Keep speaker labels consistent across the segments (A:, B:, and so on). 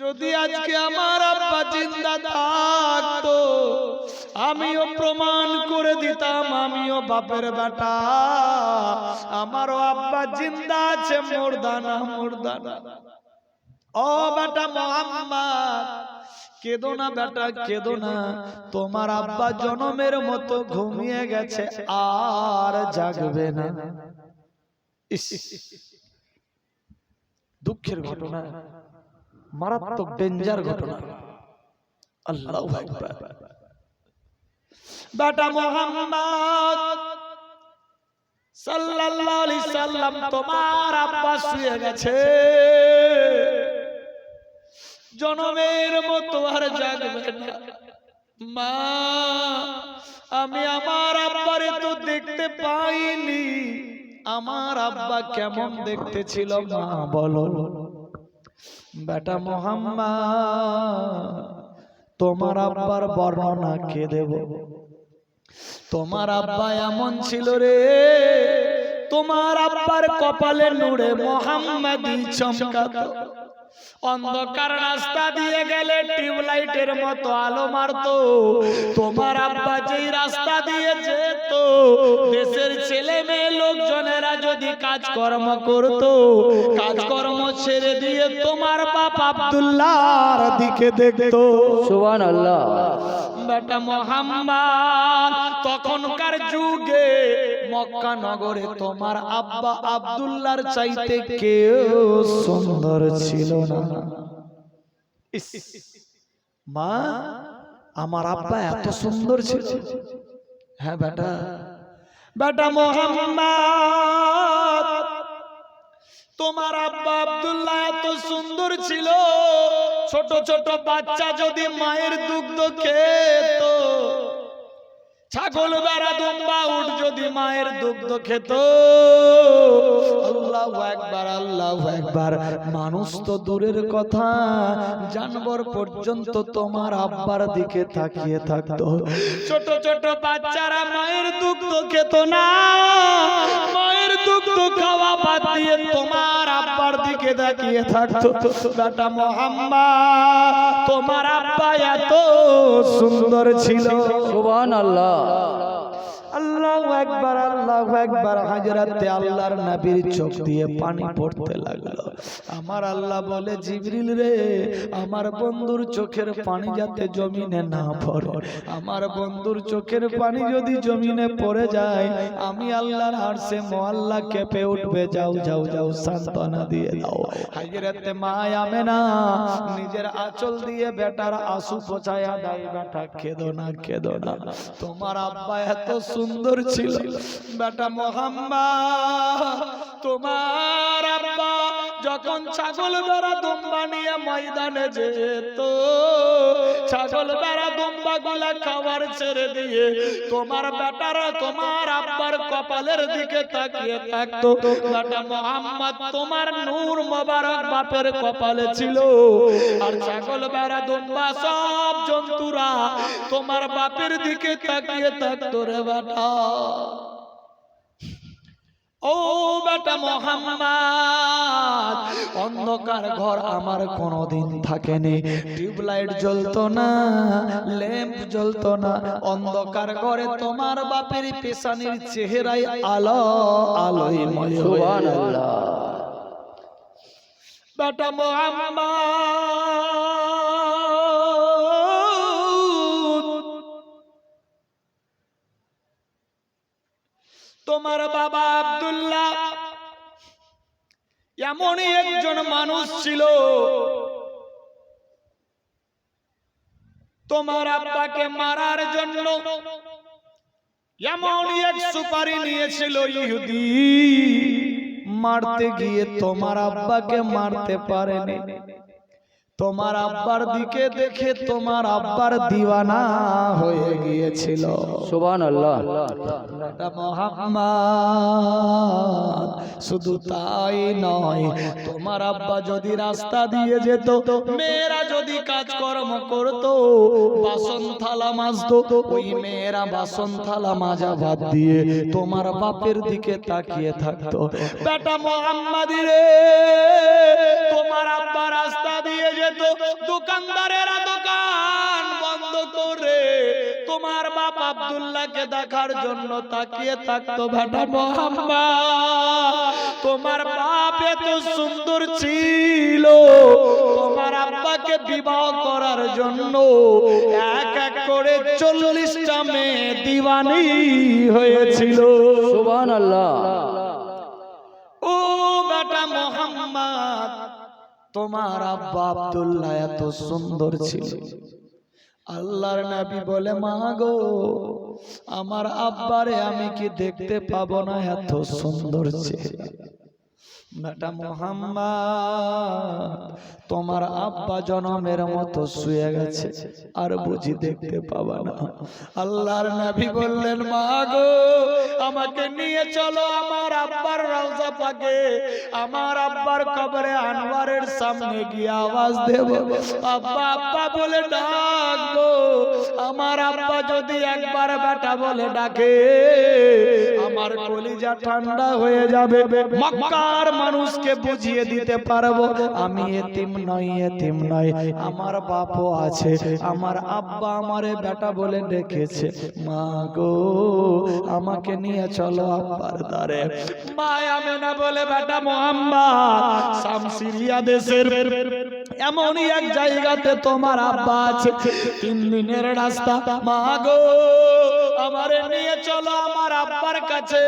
A: যদি আজকে আমার আব্বা জিন্দা থাকতো আমিও প্রমাণ করে দিতাম আমিও বাপের বেটা। আমারও আব্বা জিন্দা আছে মোরদানা মোরদানা ও বেটা মোহাম্মদ কেদো না বেটা কেদো না। তোমার আব্বা জনমের মতো ঘুমিয়ে গেছে আর জাগবে না। দুঃখের ঘটনা। মারাত্মক ডেঞ্জার ঘটনা। আল্লাহ বেটা মোহাম্মদ সাল্লাল্লাহু আলাইহি সাল্লাম তোমার আব্বা শুয়ে গেছে। জনমের মতো আর জাগবে না। মা, আমি আমার আব্বারে তো দেখতে পাইনি। আমার আব্বা কেমন দেখতে ছিল মা, বলো। বেটা মোহাম্মদ তোমার আব্বার বর্ণনা কে দেব? তোমার আব্বা এমন ছিল রে তোমার আব্বার কপালে নুরে মোহাম্মদি চমকাতো। অন্ধকার রাস্তা দিয়ে গেলে টিউবলাইটের মতো আলো মারতো। তোমার আব্বা যেই রাস্তা দিয়ে যেত দেশের ছেলে মেয়ে লোকজনেরা যদি কাজকর্ম করত কাজকর্ম ছেড়ে দিয়ে তোমার বাপ আব্দুল্লাহর দিকে দেখতো।
B: সুবান আল্লাহ
A: বেটা মোহাম্মদ তখনকার যুগে মক্কা নগরে তোমার আব্বা আব্দুল্লাহর চাইতে কেউ সুন্দর ছিল না। মা আমার আব্বা এত সুন্দর ছিল। হ্যাঁ বেটা। বেটা মোহাম্মদ, তোমার আব্বা আব্দুল্লাহ এত সুন্দর ছিল। ছোট ছোট বাচ্চা যদি মায়ের দুগ্ধ খেত ছাগল বেড়া দুম্বা উঠ যদি মায়ের দুগ্ধ খেত। আল্লাহ একবার আল্লাহ একবার মানুষ তো দূরের কথা। জানবর পর্যন্ত তোমার আব্বার দিকে তাকিয়ে থাকতো। ছোট ছোট বাচ্চারা মায়ের দুগ্ধ খেত না। মায়ের দুগ্ধ খাওয়া বাদ দিয়ে তোমার আব্বার দিকে তাকিয়ে থাকতো। বেটা মোহাম্মদ তোমার আব্বা এত সুন্দর ছিল।
B: সুবান আল্লাহ
A: একবার আল্লাহ একবার হাজরাতে আল্লাহর নবীর চোখ দিয়ে পানি পড়তে লাগল। আমার আল্লাহ বলে, জিবরিল রে, আমার বন্ধুর চোখের পানি যাতে জমিনে না পড়ে। আমার বন্ধুর চোখের পানি যদি জমিনে পড়ে যায়, আমি আল্লাহর আরশে মোয়াল্লা কেঁপে উঠবে। যাও যাও যাও, সান্ত্বনা দিয়ে দাও। হাজরাতে মা আমেনা নিজের আঁচল দিয়ে বেটার আসু পোছায়া দেয় বেটা, কেঁদো না কেঁদো না। তোমার আব্বা এত সুন্দর ছিল। বেটা মোহাম্মা তোমার আব্বা যখন ছাগল বেড়া দুম্বা নিয়ে ময়দানে যেত, ছাগল বেড়া দুম্বা গুলা খাবার ছেড়ে দিয়ে তোমার বেটার, তোমার আব্বার কপালের দিকে তাকিয়ে থাকতো। বেটা মোহাম্মদ তোমার নূর মোবারক বাপের কপালে ছিল। আর ছাগল বেড়া দুম্বা সব জন্তুরা তোমার বাপের দিকে তাকিয়ে থাকতো রে বেটা। ও বেটা মোহাম্মদ অন্ধকার ঘর আমার কোনোদিন থাকেনি। টিউবলাইট জ্বলতো না ল্যাম্প জ্বলতো না। অন্ধকার ঘরে তোমার বাপের পেশানির চেহারায় আলো আলোয়
B: সুবান আল্লাহ
A: বেটা মোহাম্মদ তোমার বাবা আব্দুল্লাহ। এমনই একজন মানুষ ছিল। তোমার আব্বাকে মারার জন্য এমনই এক সুপারি নিয়েছিল ইহুদি। মারতে গিয়ে তোমার আব্বাকে মারতে পারেনি। তোমার আব্বার দিকে দেখে তোমার আব্বার দিওয়ানা হয়ে গিয়েছিল।
B: সুবান
A: মোহাম্মদ শুধু তাই নয় তোমার আব্বা যদি রাস্তা দিয়ে যেত মেয়েরা যদি কাজকর্ম করত বাসন থালা মাজতো ওই মেয়েরা বাসন থালা মাজা ভাত দিয়ে তোমার বাপের দিকে তাকিয়ে থাকতো। বেটা মোহাম্মদি রে তোমার তোমার আব্বা রাস্তা দিয়ে যেত দোকানদারেরা দোকান বন্ধ করে। তোমার বাপ আব্দুল্লাহকে দেখার জন্য তাকিয়ে থাকতো বেটা মোহাম্মদ। তোমার বাপ এত সুন্দর ছিল। তোমার আব্বাকে বিবাহ করার জন্য এক এক করে চল্লিশটা মেয়ে দিওয়ানি হয়েছিল।
B: সুবহান
A: তোমার আব্বা আব্দুল্লাহ এত সুন্দর ছিল। আল্লাহর নবী বলে, মা গো, আমার আব্বারে আমি কি দেখতে পাবো না? এত সুন্দর চেহারা বেটা মোহাম্মদ তোমার আব্বা জনমের মতো শুয়ে গেছে আর বুঝি দেখতে পাবা না। আল্লাহর নবী বললেন মা গো আমাকে নিয়ে চলো আমার আব্বার রওজা পাকে। আমার আব্বার কবরে আনোয়ারের সামনে গিয়ে আওয়াজ দেব। আব্বা আব্বা বলে ডাকবো আমার আব্বা যদি একবার বেটা বলে ডাকে আমার কলিজা ঠান্ডা হয়ে যাবে। মক্কার মানুষকে বুঝিয়ে দিতে পারব, আমি এতিম নই এতিম নই। আমার বাপও আছে, আমার আব্বা আমারে বেটা বলে ডেকেছে। মা গো, আমাকে নিয়ে চলো আব্বার দ্বারে। মা আমেনা বলে, বেটা মোহাম্মদ শামসিরিয়া দেশের এমনই এক জায়গাতে তোমার আব্বা আছে। তিন দিনের রাস্তা, মা গো। আমারে নিয়ে চলো আমার আব্বার কাছে।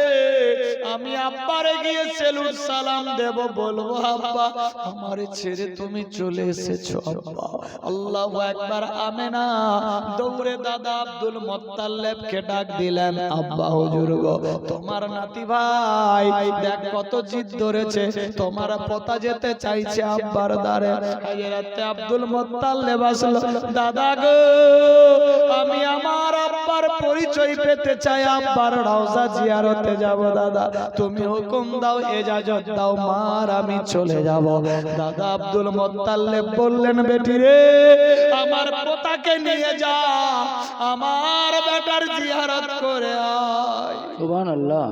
A: আমি আব্বারে গিয়ে সেলুট সালাম দেব, বলব, আব্বা, আমারে ছেড়ে তুমি চলে এসেছ, আব্বা। আল্লাহু একবার আমেনা। দৌড়ে দাদা আব্দুল মোত্তালেবকে ডাক দিলেন, আব্বা, হুজুর গো, তোমার নাতি ভাই, দেখ কত জিদ ধরেছে। তোমার পতা যেতে চাইছে আব্বার দ্বারে। হাজরাতে আব্দুল মোত্তালেব আসলো, দাদা গো, আমি আমার আব্বার পরিচয় পেতে চাই আব্বার রওজা জিয়ারতে যাব, দাদা। তুমি হুকুম দাও, এজাজত দাও, মার, আমি চলে যাব। দাদা আব্দুল মোত্তালেব বললেন, বেটি রে, আমার পোতাকে নিয়ে যা, আমার বেটার জিয়ারত করে আয়।
B: সুবহান আল্লাহ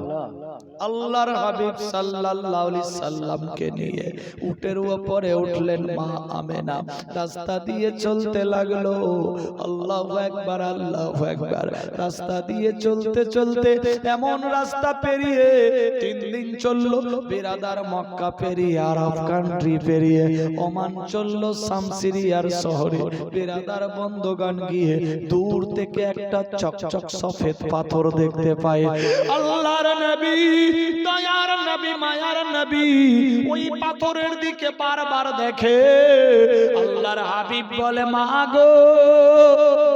A: আল্লাহর হাবিব সাল্লাল্লাহু আলাইহি সাল্লামকে নিয়ে উটের উপরে উঠলেন, মা আমেনা, রাস্তা দিয়ে চলতে লাগল। আল্লাহু একবার আল্লাহু একবার রাস্তা দিয়ে চলতে চলতে এমন রাস্তা পেরিয়ে তিন দিন চলল, বিরাদার মক্কা পেরিয়ে, আরব কান্ট্রি পেরিয়ে, ওমান চলল, শামসিরিয়ার শহরে। বিরাদার বন্ধগান গিয়ে দূর থেকে একটা চকচক সফেদ পাথর দেখতে পায়। আল্লাহর নবী দয়ার নবী, মায়ার নবী, ওই পাথরের দিকে বারবার দেখে আল্লাহর হাবিব বলে, মা গো দেখ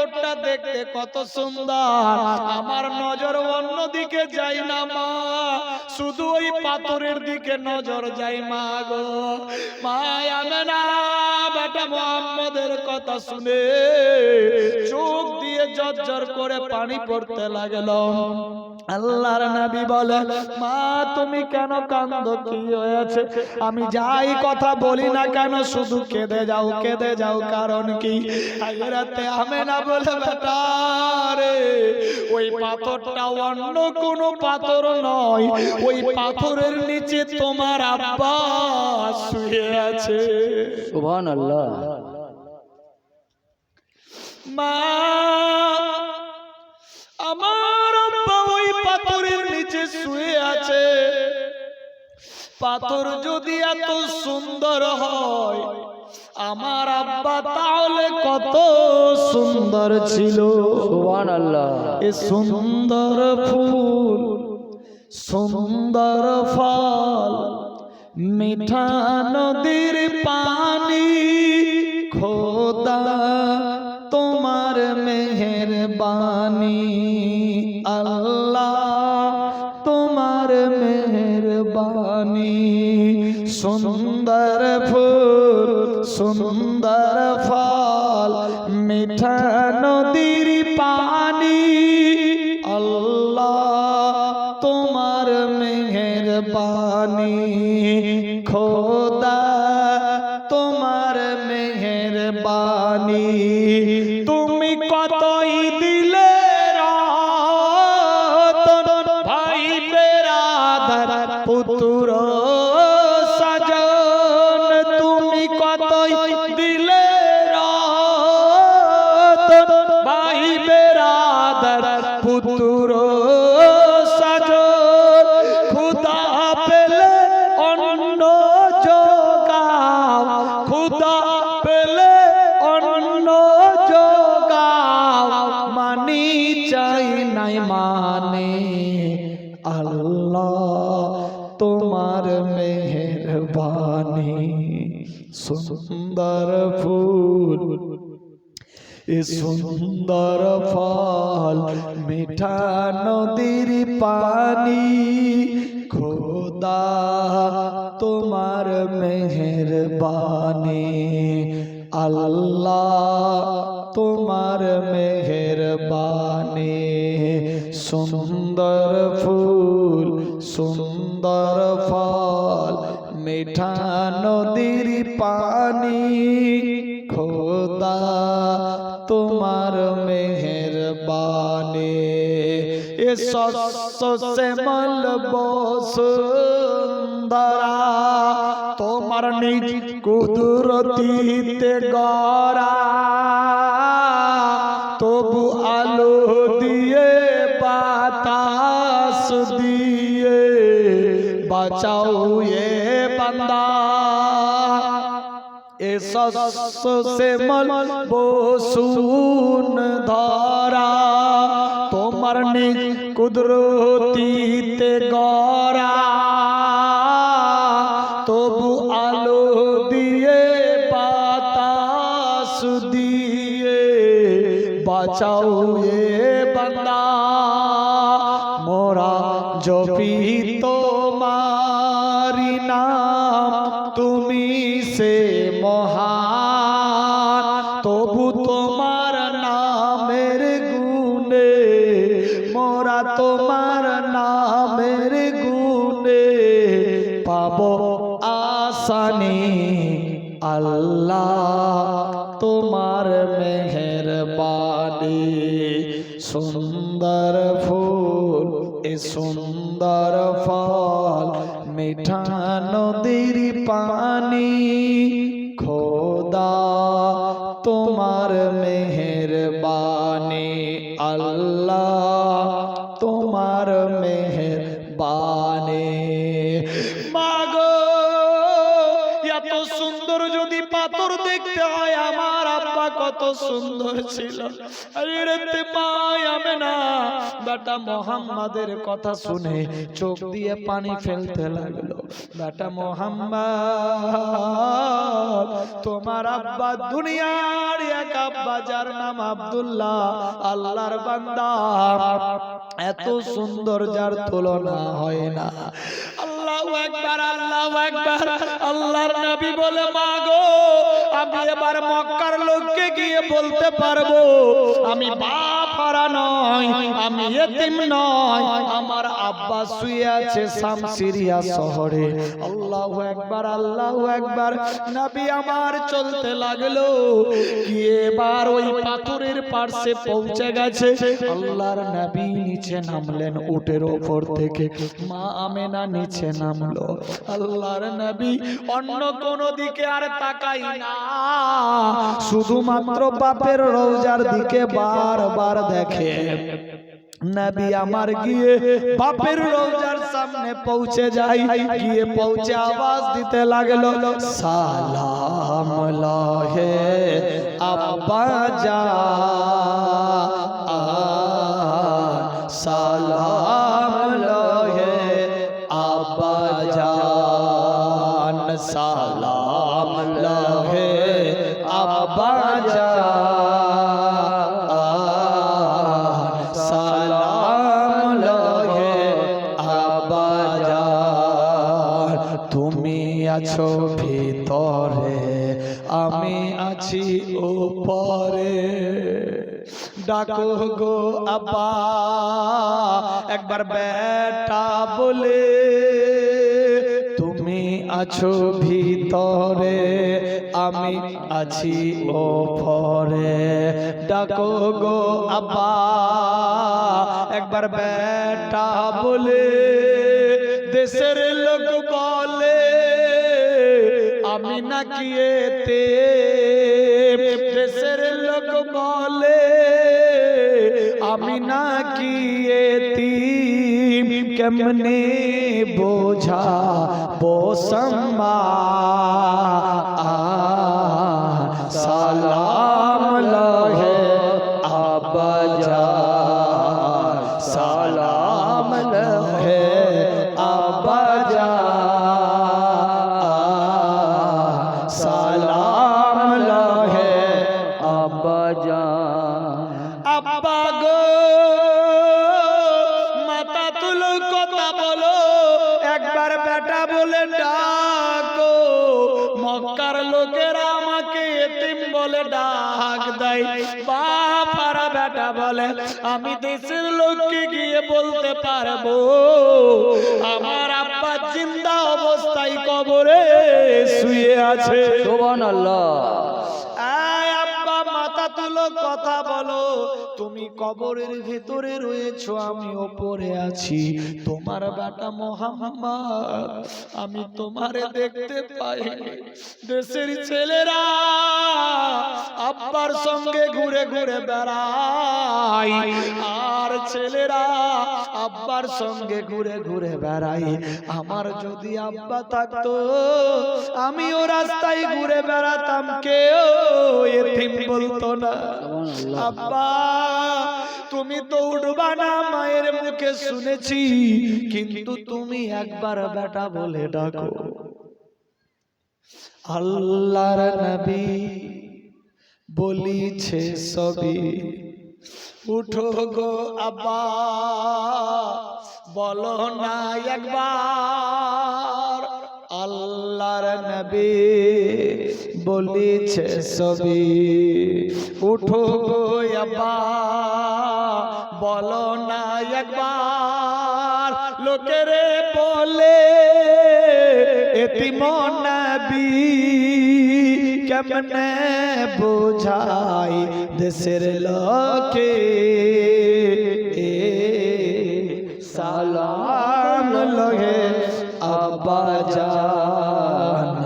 A: ওই দেখতে কত সুন্দর। আমার নজর অন্য দিকে যাই না মা। শুধু ওই পাথরের দিকে নজর যাই মা গো। মায়া না বেটা মোহাম্মদের কথা শুনে চোখ দিয়ে জর্জর করে পানি পড়তে লাগল। আল্লাহর নবী বলে, মা, তুমি কেন কান্দ? কি হয়েছে? আমি যাই কথা বলি না কেন? শুধু কেঁদে যাও কেঁদে যাও, কারণ কি? রাতে আমি না বলে বেটা রে। ওই পাথরটা অন্য কোনো পাথর নয় ওই পাথরের নিচে তোমার আব্বা শুয়ে আছে।
B: সুবহান আল্লাহ
A: মা আমার আব্বা ওই পাথরের নিচে শুয়ে আছে। পাথর যদি এত সুন্দর হয় আমার আব্বা তাহলে কত সুন্দর ছিল। এ সুন্দর ফুল সুন্দর ফল মিঠা নদীর পানি। খোদা তোমার মেহেরবানি। আল্লাহ সুন্দর ফল মিঠা কতই সুন্দর ফল, মিঠা নদীর পানি। খোদা, তোমার মেহের মেহরবানি। আল্লাহ, তোমার মেহরবানি। সুন্দর ফুল, সুন্দর ফল, মিঠা নদীর পানি। শ্যামল বসুন্ধরা তোমার নিজ কুদরতিতে গড়া, তবু আলো দিয়ে বাতাস দিয়ে বাঁচাও এ বান্দা। শস্য শ্যামল বসুন ধরা তোমার নিজ কুদরতিতে গড়া তবু আলো দিয়ে বাতাস দিয়ে বাঁচাও মেহরবানি সুন্দর ফুল, এ সুন্দর ফল, মিঠা নদীর পানি। খোদা তোমার মেহরবানি, আল্লাহ তোমার মেহরবানি। মাগো, এত সুন্দর যদি পাথর দেখতে হয়, আমার আব্বা কত সুন্দর ছিল। কথা শুনে চোখ দিয়ে পানি ফেলতে লাগল। বেটা মোহাম্মদ, তোমার আব্বা দুনিয়ার এক আব্বা, যার নাম আব্দুল্লাহ, আল্লাহর বান্দা। এত সুন্দর যার তুলনা হয় না। একবার আল্লাহর নবী বলে মাগো আমি এবার মক্কার লোককে গিয়ে বলতে পারব, আমি বাপ হারা নয়, আমি এতিম নয়, আমার আব্বা শুয়ে আছে শামসিরিয়া শহরে। আল্লাহু একবার আল্লাহু একবার নবী আমার চলতে লাগল, গিয়ে এবার ওই পাথরের পার্শ্বে পৌঁছে গেছে। আল্লাহর নবী নিচে নামলেন, উটের ওপর থেকে। মা আমেনা নিচে নামলো। আল্লাহর নবী অন্য কোন দিকে আর তাকাই না। শুধুমাত্র বাপের রওজার দিকে বারবার দেখে। নবী আমার গিয়ে বাপের রোজার সামনে পৌঁছে যাই গিয়ে পৌঁছে আওয়াজ দিতে লাগল, সালাম লহে আব্বা যা সালাম লহে আব্বা জান সালাম লহে আব্বা জান সালাম লহে আব্বা জান তুমি আছো ভিতরে আমি আছি উপরে ডাকো গো আব্বা একবার বেটা বলে, তুমি আছো ভিতরে, আমি আছি ওপরে। ডাকো গো আব্বা, একবার বেটা বলে, দেশের লোক বলে, আমি নাকি এতে? দেশের লোক বলে, আমি নাকি কেমনে বোঝা বোসম্মা সালাম আমি দেশের লোককে গিয়ে বলতে পারব। আমার আব্বা জিন্দা অবস্থায় কবরে শুয়ে আছে।
B: সোহান
A: কবরের ভিতরে রয়েছো আমি ওপরে আছি। তোমার বেটা মোহাম্মদ আমি তোমারে দেখতে পাই। দেশের ছেলেরা আব্বার সঙ্গে ঘুরে ঘুরে বেড়াই আর ছেলেরা আব্বার সঙ্গে ঘুরে ঘুরে বেড়াই আমার যদি আব্বা থাকতো আমিও রাস্তায় ঘুরে বেড়াতাম। কেউ এতিম বলতো না। আব্বা তুমি তো উঠবা না, মায়ের মুখে শুনেছি, কিন্তু তুমি একবার বেটা বলে ডাকো। আল্লাহর নবী বলিছে সবই, উঠো গো আব্বা, বলো না একবার, আল্লাহর নবী বলিছে সবই উঠো গো আব্বা, বলো না একবার, লোকেরে বলে, এতিম নবী কেমনে বোঝাই দেশের লোকে? সালাম লহে আব্বা সালাম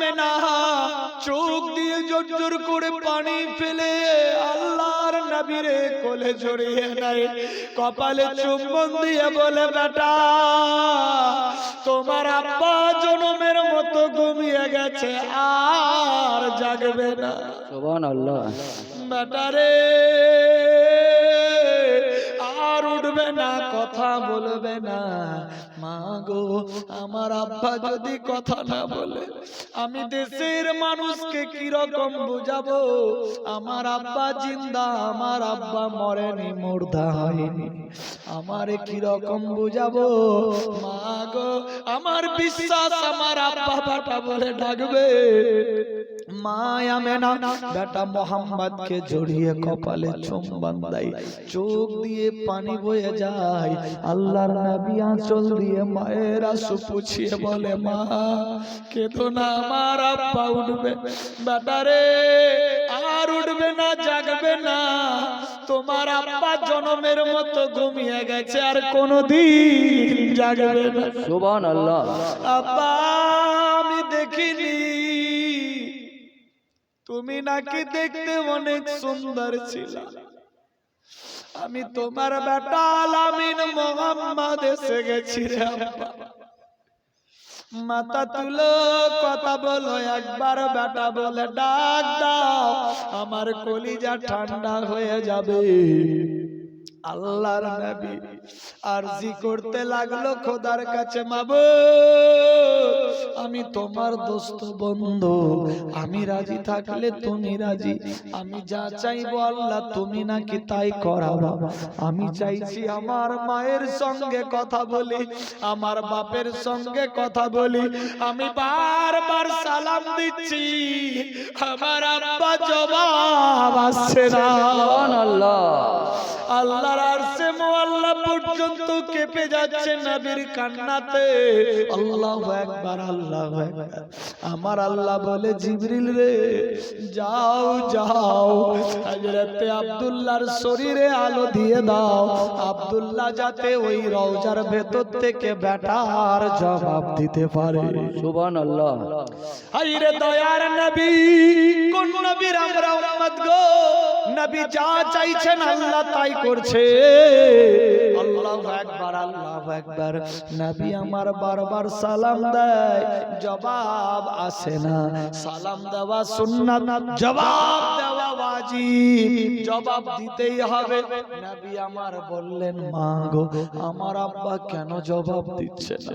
A: মেনা। চোখ দিয়ে জোর জোর করে পানি ফেলে আল্লাহর নবীরে কোলে জড়িয়ে নেয়। কপালে চুম্বন দিয়ে বলে বেটা তোমার আব্বা জনমের মতো ঘুমিয়ে গেছে আর জাগবে না।
B: সোহান আল্লাহ
A: বেটারে আর উঠবে না কথা বলবে না। গো আমার আব্বা যদি কথা না বলে, আমি দেশের মানুষকে কীরকম বুঝাবো? আমার আব্বা জিন্দা, আমার আব্বা মরেনি, মুর্দা হয়নি। আমারে কীরকম বুঝাবো? মা গো আমার বিশ্বাস আমার আব্বা বাটা বলে ডাকবে। মায়া মেনা। বেটা মোহাম্মদকে জড়িয়ে কপালে চুম্বন দেয় চোখ দিয়ে পানি বয়ে যায়। আল্লাহর নবী আঁচল দিয়ে মায়ের বলে মা কেতো না আমার আব্বা উঠবে। বেটারে আর উঠবে না জাগবে না। তোমার আব্বা জনমের মতো ঘুমিয়ে গেছে আর কোনোদিন জাগবে না।
B: সোহান আল্লাহ
A: আব্বা আমি দেখিনি। তুমি নাকি দেখতে অনেক সুন্দর ছিল। আমি তোমার বেটা আলামিন মোহাম্মদ এসে গেছি রে মাথা তুলো কথা বলো একবার বেটা বলে ডাক দাও। আমার কলিজা ঠান্ডা হয়ে যাবে। আল্লাহর নবী। আরজি করতে লাগল খোদার কাছে মাবো। আমি তোমার দোস্ত বন্ধু। আমি রাজি থাকলে তুমি রাজি। আমি যা চাইব আল্লাহ তুমি নাকি তাই করাবা আমি চাইছি আমার মায়ের সঙ্গে কথা বলি। আমার বাপের সঙ্গে কথা বলি। আমি বারবার সালাম দিচ্ছি। আমার আব্বা জবাব আসছে না?
B: আল্লাহ
A: আল্লাহর আরশে মোয়াল্লা পর্যন্ত কেঁপে যাচ্ছে নবীর কান্নাতে। আল্লাহ একবার আল্লাহ আমার আল্লাহ বলে জিবরিল রে যাও যাও। হযরতে আব্দুল্লাহর শরীরে আলো দিয়ে দাও। আব্দুল্লাহ যাতে ওই রওজার ভেতর থেকে বেটার জবাব দিতে পারে।
B: সুবহান আল্লাহ
A: হাইরে দয়ার নবী কোন নবীর আমরা উম্মত গো? নবী যা চাইছেন আল্লাহ তাই করছে। আল্লাহু আকবার আল্লাহু আকবার। নবী আমার বারবার সালাম দেয়, জবাব আসে না। সালাম দেওয়া জবাব জবাব দিতেই হবে। আমার বললেন মা গো আমার আব্বা কেন জবাব দিচ্ছে না?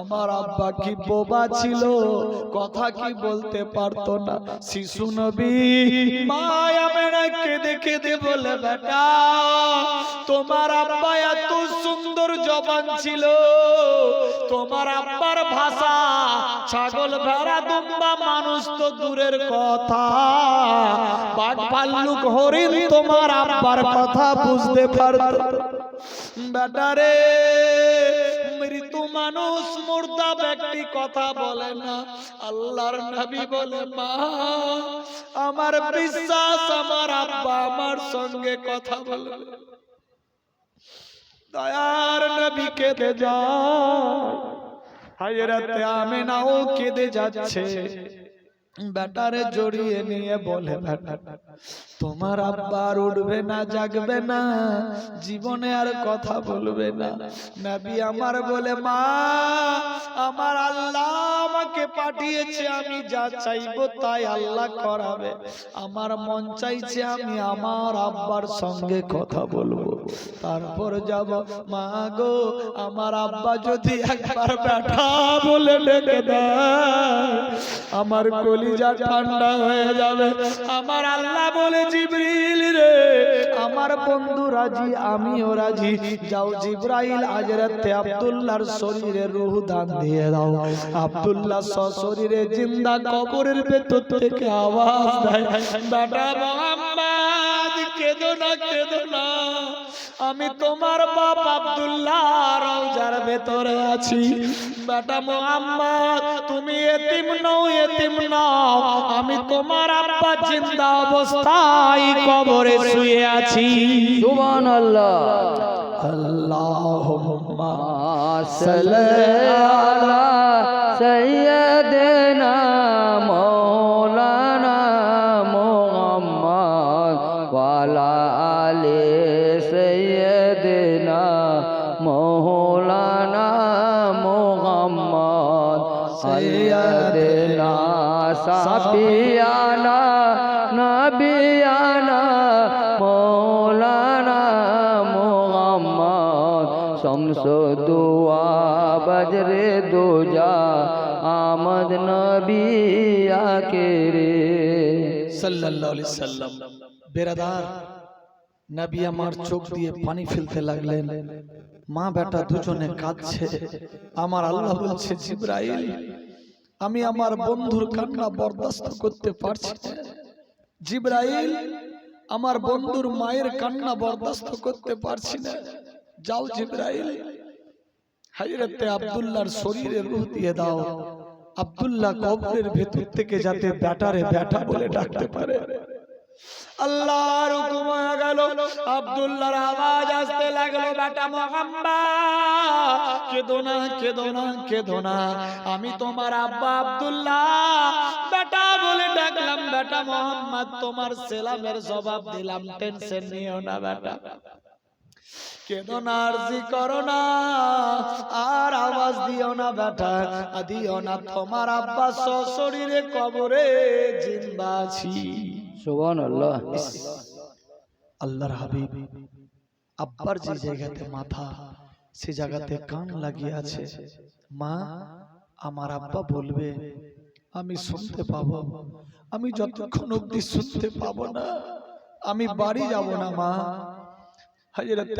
A: আমার আব্বা কি বোবা ছিল? কথা কি বলতে পারতো না? শিশু নবী, মায়া মেরা কেঁদে কেঁদে বলে, বেটা, তোমার আব্বা এত সুন্দর জবান ছিল। তোমার আব্বার ভাষা, ছাগল ভেড়া, দুম্বা মানুষ তো দূরের কথা। বাঘ ভাল্লুক হরিণ তোমার আব্বার কথা বুঝতে পারত। বেটারে মৃত্যু মানুষ মুর্দা ব্যক্তি কথা বলে না। আল্লাহর নবী বলে, মা, আমার বিশ্বাস, আমার আব্বা আমার সঙ্গে কথা বলবে। দয়ার নবী কেঁদে যায়। হাজরাতে আমেনাও কেঁদে যাচ্ছে। বেটারে জড়িয়ে নিয়ে বলে বেটা তোমার আব্বা আর উঠবে না, জাগবে না। জীবনে আর কথা বলবে না। নাবি আমার বলে, মা, আমার আল্লাহ আমাকে পাঠিয়েছে, আমি যা চাইব তাই আল্লাহ করাবে। আমার মন চাইছে আমি আমার আব্বার সঙ্গে কথা বলব। তারপর যাব, মা গো, আমার আব্বা যদি একবার ব্যাটা বলে ডেকে দেয়, আমার কলিজা ঠান্ডা হয়ে যাবে। আমার আল্লাহ বলে, জিবরিল রে, আমার বন্ধু রাজি, আমিও রাজি। যাও জিব্রাইল আজ রাতে আব্দুল্লাহর শরীরে রূহ দান দিয়ে দাও। আব্দুল্লাহ সশরীরে জিন্দা কবরের ভেতর থেকে আওয়াজ দেয়। বেটা মোহাম্মদ কেঁদো না কেঁদো না। আমি তোমার বাপ আব্দুল্লাহ রওজার ভেতরে আছি। বেটা মোহাম্মদ তুমি এতিম নও এতিম নও। আমি তোমার আব্বা জিন্দা অবস্থায় কবরে শুয়ে আছি।
B: সুবহান আল্লাহ
A: আল্লাহুম্মা
B: সাল্লাল্লাহু সাইয়্যিদিনা মাওলানা মুহাম্মদ ওয়ালা আলি সাইয়্যিদিনা মাওলানা মুহাম্মদ সাইয়্যিদিনা সাফিয়ানা নবিয়ানা মৌলানা মোহাম্মদ শমসুদুয়া বজরে দুজা আমদ নবী আকেরে
A: সাল্লাল্লাহু আলাইহি সাল্লাম, বেরাদার, নবী আমার চোখ দিয়ে পানি ফেলতে লাগলেন। মা বেটা দুজনে কাঁদছে। আমার আল্লাহ বলছে, জিব্রাইল, আমি আমার বন্ধুর কান্না বরদাস্ত করতে পারছি জিব্রাইল, আমার বন্ধুর মায়ের কান্না বরদাস্ত করতে পারছি না। যাও জিব্রাইল হাজরতে আব্দুল্লাহর শরীরে রূহ দিয়ে দাও। আব্দুল্লাহ কবরের ভেতর থেকে যাতে ব্যাটারে ব্যাটা বলে ডাকতে পারে। আল্লাহর হুকুম হয়ে গেল। আব্দুল্লাহর আওয়াজ আসতে লাগল বেটা মোহাম্মদ কেদো না কেদো না কেদো না। আমি তোমার আব্বা আব্দুল্লাহ। বেটা বলে ডাকলাম বেটা মোহাম্মদ তোমার সেলামের জবাব দিলাম। টেনশন নিও না বেটা। কেদো না আরজি করো না? আর আওয়াজ দিও না বেটা দিও না তোমার আব্বা সশরীরে কবরে
B: সুবহান আল্লাহ
A: আল্লাহর হাবিব আব্বার যে জায়গাতে মাথা সে জায়গাতে কান লাগিয়ে আছে। মা আমার আব্বা বলবে আমি শুনতে পাবো আমি যতক্ষণ অব্দি শুনতে পাবো না আমি বাড়ি যাব না মা। হাজরাতে